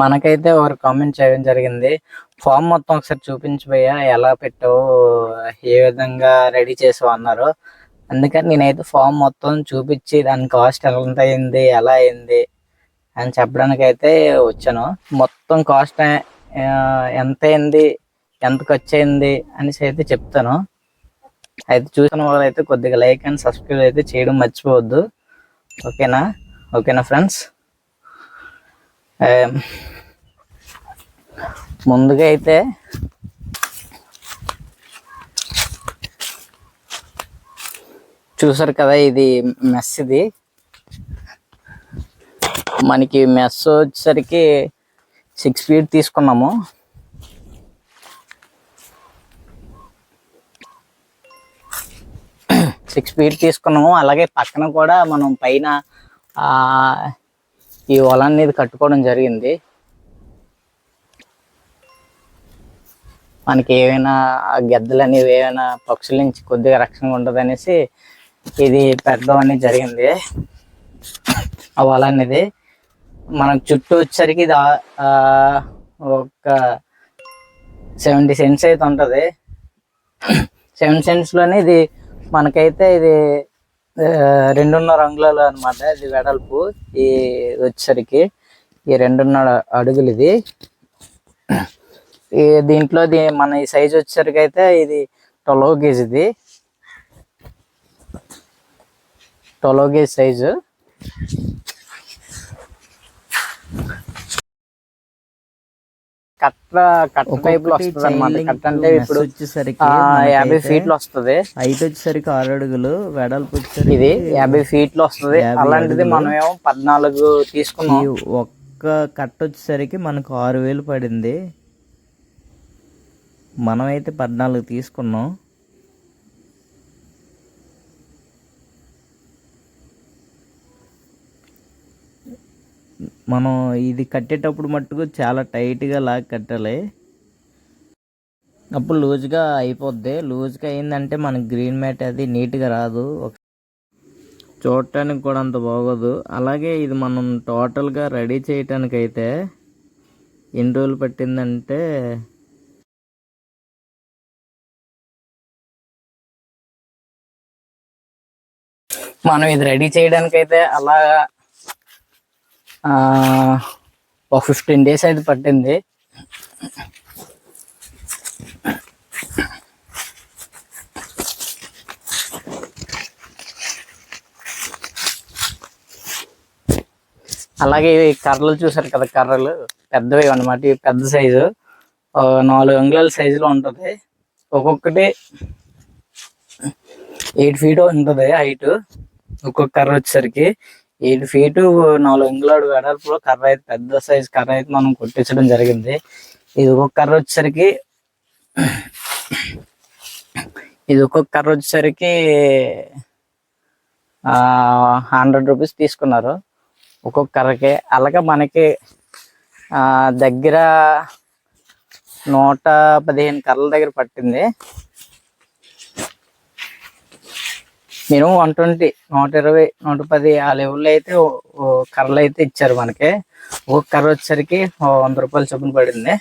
మనకైతే ఒక కామెంట్ చేయడం జరిగింది. ఫామ్ మొత్తం ఒకసారి చూపించిపోయా ఎలా పెట్టావు ఏ విధంగా రెడీ చేసావు అన్నారు. అందుకని నేనైతే ఫామ్ మొత్తం చూపించి దాని కాస్ట్ ఎంత అయింది ఎలా అయింది అని చెప్పడానికి అయితే వచ్చాను. మొత్తం కాస్ట్ ఎంత అయింది ఎంత ఖర్చు అయింది అనేసి అయితే చెప్తాను. అయితే చూసిన వాళ్ళు అయితే కొద్దిగా లైక్ అండ్ సబ్స్క్రైబ్ అయితే చేయడం మర్చిపోవద్దు. ఓకేనా? ఓకేనా ఫ్రెండ్స్? ముందుగా అయితే చూసారు కదా ఇది మెస్ ఇది. మనకి మెస్ వచ్చేసరికి సిక్స్ ఫీట్ తీసుకున్నాము. సిక్స్ ఫీట్ తీసుకున్నాము. అలాగే పక్కన కూడా మనం పైన ఈ వలాన్ని ఇది కట్టుకోవడం జరిగింది. మనకి ఏమైనా ఆ గెద్దలు అనేవి ఏమైనా పక్షుల నుంచి కొద్దిగా రక్షణ ఉంటుంది అనేసి ఇది పెట్టడం అనేది జరిగింది. ఆ వల అనేది మనకు చుట్టూ వచ్చేసరికి ఇది ఒక సెవెంటీ సెంట్స్ అయితే ఉంటుంది. సెవెన్ సెంట్స్లోనే ఇది మనకైతే ఇది రెండున్నర అంగుళాలు అనమాట ఇది వెడల్పు. ఈ వచ్చేసరికి ఈ రెండున్నర అడుగులు ఇది. ఈ దీంట్లో మన ఈ సైజ్ వచ్చేసరికి అయితే ఇది ట్వెల్వ్ గేజ్ ఇది. ట్వెల్వ్ గేజ్ సైజు కట్ట కట్ట టైప్లో వస్తుంది అనమాట కట్ట అంటే ఇప్పుడు వచ్చేసరికి యాభై ఫీట్లు వస్తుంది. హైట్ వచ్చేసరికి ఆరు అడుగులు వెడల్పు వచ్చేసరికి ఇది యాభై ఫీట్లు వస్తుంది. అలాంటిది మనం ఏమో పద్నాలుగు తీసుకున్నాం. ఒక్క కట్ట వచ్చేసరికి మనకు ఆరు వేలు పడింది. మనమైతే పద్నాలుగు తీసుకున్నాం. మనం ఇది కట్టేటప్పుడు మట్టుకు చాలా టైట్గా లాగా కట్టాలి. అప్పుడు లూజ్గా అయిపోద్ది. లూజ్గా అయిందంటే మనకి గ్రీన్ మ్యాట్ అది నీట్గా రాదు. చూడటానికి కూడా అంత బాగోదు. అలాగే ఇది మనం టోటల్గా రెడీ చేయటానికి అయితే ఎన్ని రోజులు పట్టిందంటే మనం ఇది రెడీ చేయడానికైతే అలాగా అలా ఒక ఫిఫ్టీన్ డేస్ అయితే పట్టింది. అలాగే ఇవి కర్రలు చూసారు కదా కర్రలు. పెద్దవి అన్నమాట ఇవి పెద్ద సైజు. నాలుగు అంగుళాల సైజులో ఉంటుంది. ఒక్కొక్కటి ఎయిట్ ఫీట్ ఉంటుంది హైట్. ఒక్కొక్క కర్ర వచ్చేసరికి ఎయిట్ ఫీట్ నాలుగు ఇంగులాడు వెడల్పులో కర్ర అయితే పెద్ద సైజ్ కర్ర అయితే మనం కొట్టించడం జరిగింది. ఇది ఒక్కొక్క కర్ర వచ్చేసరికి ఇది ఒక్కొక్క కర్ర వచ్చేసరికి హండ్రెడ్ రూపీస్ తీసుకున్నారు. ఒక్కొక్క కర్రకి అలాగే మనకి దగ్గర నూట పదిహేను కర్రల దగ్గర పట్టింది. మినిమం వన్ ట్వంటీ నూట ఇరవై నూట పది ఆ లెవెల్లో అయితే ఓ- కర్రలు అయితే ఇచ్చారు మనకి. ఓ కర్ర వచ్చేసరికి వంద రూపాయలు చొప్పున పడింది.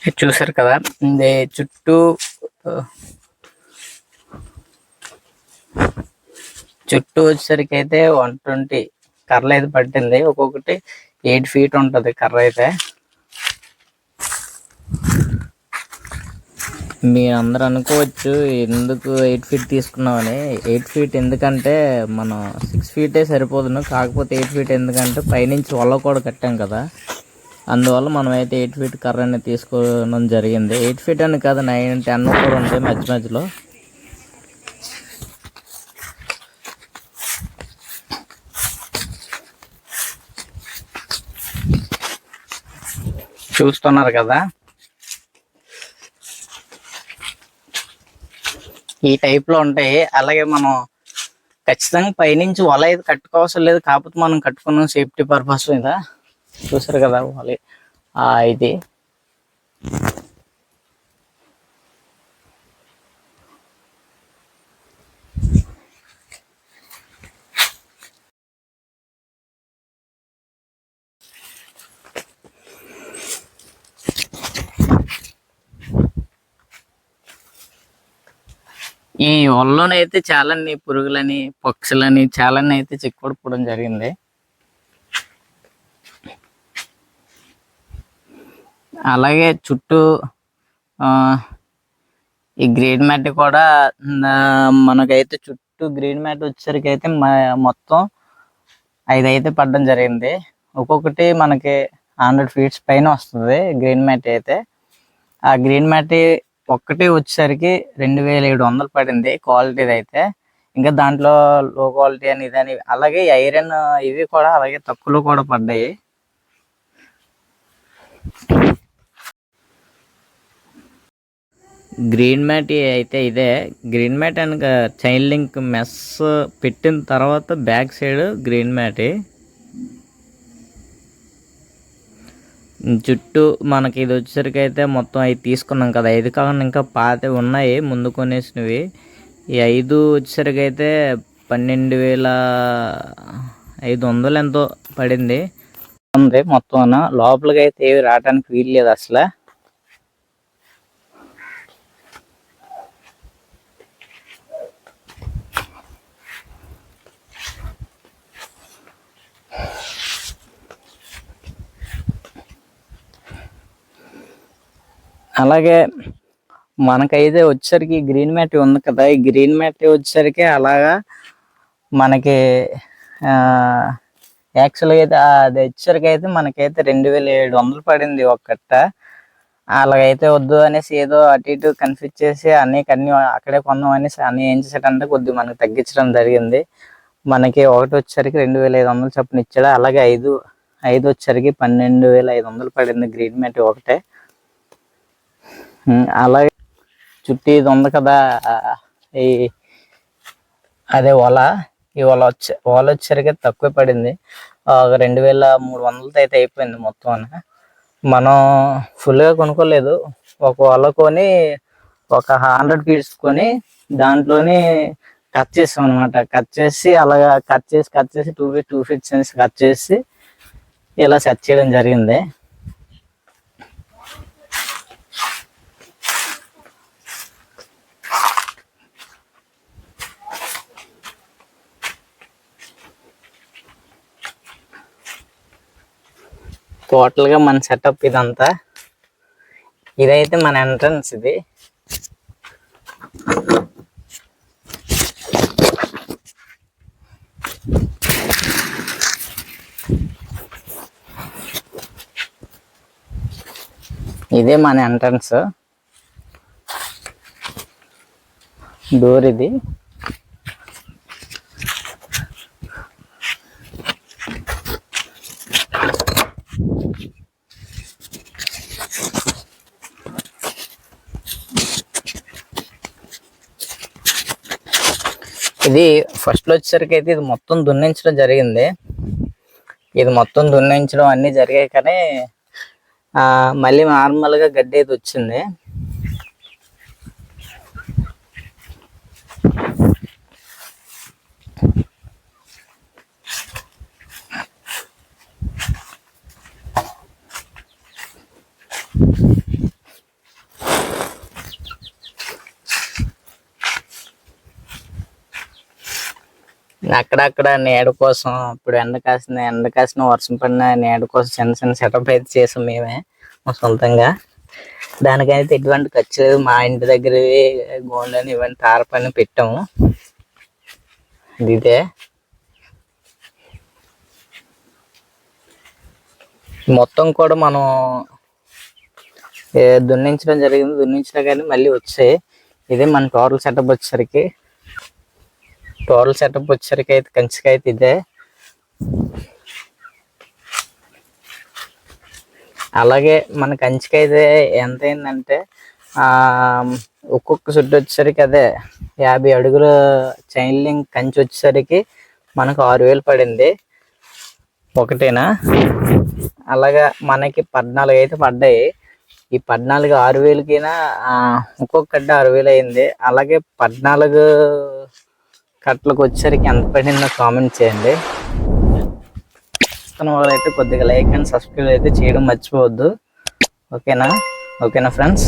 ఇది చూసారు కదా ఇది చుట్టూ చుట్టూ వచ్చేసరికి అయితే వన్ ట్వంటీ కర్రలు అయితే పట్టింది. ఒక్కొక్కటి ఎయిట్ ఫీట్ ఉంటుంది కర్ర అయితే. మీరు అందరు అనుకోవచ్చు ఎందుకు ఎయిట్ ఫీట్ తీసుకున్నామని. ఎయిట్ ఫీట్ ఎందుకంటే మనం సిక్స్ ఫీటే సరిపోదును. కాకపోతే ఎయిట్ ఫీట్ ఎందుకంటే పైనుంచి వల్ల కూడా కట్టాం కదా. అందువల్ల మనం అయితే ఎయిట్ ఫీట్ కర్ర అనేది తీసుకోవడం జరిగింది. ఎయిట్ ఫీట్ అని కాదు నైన్ టెన్ కూడా ఉంటాయి మధ్య మధ్యలో. చూస్తున్నారు కదా? ఈ టైప్లో ఉంటాయి. అలాగే మనం ఖచ్చితంగా పైనుంచి వల అయితే కట్టుకోవాల్సిన లేదు కాకపోతే మనం కట్టుకున్నాం సేఫ్టీ పర్పస్ మీద. చూసారు కదా మళ్ళీ. ఆ, ఇది. ఈ వలలోనైతే చాలాన్ని పురుగులని పక్షులని చాలా అయితే చిక్కుపడిపోవడం జరిగింది. అలాగే చుట్టూ ఈ గ్రీన్ మ్యాట్ కూడా మనకైతే చుట్టూ గ్రీన్ మ్యాట్ వచ్చేసరికి అయితే మొత్తం ఐదు అయితే పడడం జరిగింది. ఒక్కొక్కటి మనకి హండ్రెడ్ ఫీట్స్ పైన వస్తుంది గ్రీన్ మ్యాట్ అయితే. ఆ గ్రీన్ మ్యాట్ ఒక్కటి వచ్చేసరికి రెండు వేల ఏడు వందలు పడింది క్వాలిటీది అయితే. ఇంకా దాంట్లో లో క్వాలిటీ అని ఇదని అలాగే ఐరన్ ఇవి కూడా అలాగే తక్కువలో కూడా పడ్డాయి. గ్రీన్ మ్యాట్ అయితే ఇదే. గ్రీన్ మ్యాట్ అనక చైన్ లింక్ మెస్ పెట్టిన తర్వాత బ్యాక్ సైడ్ గ్రీన్ మ్యాట్. చుట్టూ మనకి ఇది వచ్చేసరికి అయితే మొత్తం అవి తీసుకున్నాం కదా. ఐదు కాకుండా ఇంకా పాత ఉన్నాయి. ముందు కొనేసినవి. ఈ ఐదు వచ్చేసరికి అయితే పన్నెండు వేల ఐదు వందలు ఎంతో పడింది. ఉంది మొత్తం లోపలికి అయితే ఏవి రావడానికి వీలు లేదు అసలు. అలాగే మనకైతే వచ్చేసరికి గ్రీన్ మ్యాట్ ఉంది కదా. ఈ గ్రీన్ మ్యాట్ వచ్చేసరికి అలాగా మనకి యాక్చువల్గా అయితే అది వచ్చేసరికి అయితే మనకైతే రెండు వేల ఏడు వందలు పడింది ఒక అలాగైతే వద్దు అనేసి ఏదో అటు ఇటు కన్ఫ్యూజ్ చేసి అన్ని అన్ని అక్కడే కొన్నాం అనేసి అన్ని ఏం చేసాడంటే కొద్దిగా మనకి తగ్గించడం జరిగింది. మనకి ఒకటి వచ్చేసరికి రెండు వేల ఐదు వందలు చొప్పున ఇచ్చాడు. అలాగే ఐదు ఐదు వచ్చేసరికి పన్నెండు వేల ఐదు వందలు పడింది గ్రీన్ మ్యాట్ ఒకటే. అలాగే చుట్టూ ఇది ఉంది కదా ఈ అదే ఒల ఈ వల వచ్చే వల వచ్చేసరికి తక్కువ పడింది. ఒక రెండు వేల మూడు వందలతో అయితే అయిపోయింది మొత్తం అని. మనం ఫుల్గా కొనుక్కోలేదు. ఒక వల కొని ఒక హండ్రెడ్ పీస్ కొని దాంట్లోని కట్ చేసాం అనమాట కట్ చేసి అలాగా కట్ చేసి కట్ చేసి two feet two feet sense cut చేసి ఇలా సెట్ చేయడం జరిగింది. టోటల్గా మన సెటప్ ఇదంతా. ఇదైతే మన ఎంట్రన్స్ ఇది. ఇదే మన ఎంట్రన్స్. డోర్ ఇది. ఇది ఫస్ట్లో వచ్చేసరికి అయితే ఇది మొత్తం దున్నించడం జరిగింది. ఇది మొత్తం దున్నించడం అన్ని జరిగాయి కానీ ఆ, మళ్ళీ నార్మల్గా గడ్డి అయితే వచ్చింది. అక్కడక్కడ నీడ కోసం ఇప్పుడు ఎండ కాసిన ఎండ కాసిన వర్షం పడిన నీడ కోసం చిన్న చిన్న సెటప్ అయితే చేసాం మేమే మా సొంతంగా. దానికైతే ఎటువంటి ఖర్చు లేదు. మా ఇంటి దగ్గర గోండని ఇవన్నీ తార పని పెట్టాము. ఇదే. మొత్తం కూడా మనం దున్నించడం జరిగింది దున్నించినా కానీ మళ్ళీ వచ్చాయి. ఇదే మన టోటల్ సెటప్ వచ్చేసరికి. టోటల్ సెటప్ వచ్చేసరికి అయితే కంచికి అయితే ఇదే. అలాగే మన కంచికి అయితే ఎంత అయిందంటే ఒక్కొక్క సుట్టు వచ్చేసరికి అదే యాభై అడుగుల చైన్ లింక్ కంచి వచ్చేసరికి మనకు ఆరు వేలు పడింది. ఒకటేనా? అలాగా మనకి పద్నాలుగు అయితే పడ్డాయి. ఈ పద్నాలుగు ఆరు వేలకినా ఒక్కొక్క ఆరు వేలు అయింది. అలాగే పద్నాలుగు కట్టలకు వచ్చేసరికి ఎంత పడిందో కామెంట్ చేయండి. ఇస్తున్న వాళ్ళైతే కొద్దిగా లైక్ అండ్ సబ్స్క్రైబ్ అయితే చేయడం మర్చిపోవద్దు. ఓకేనా ఓకేనా ఫ్రెండ్స్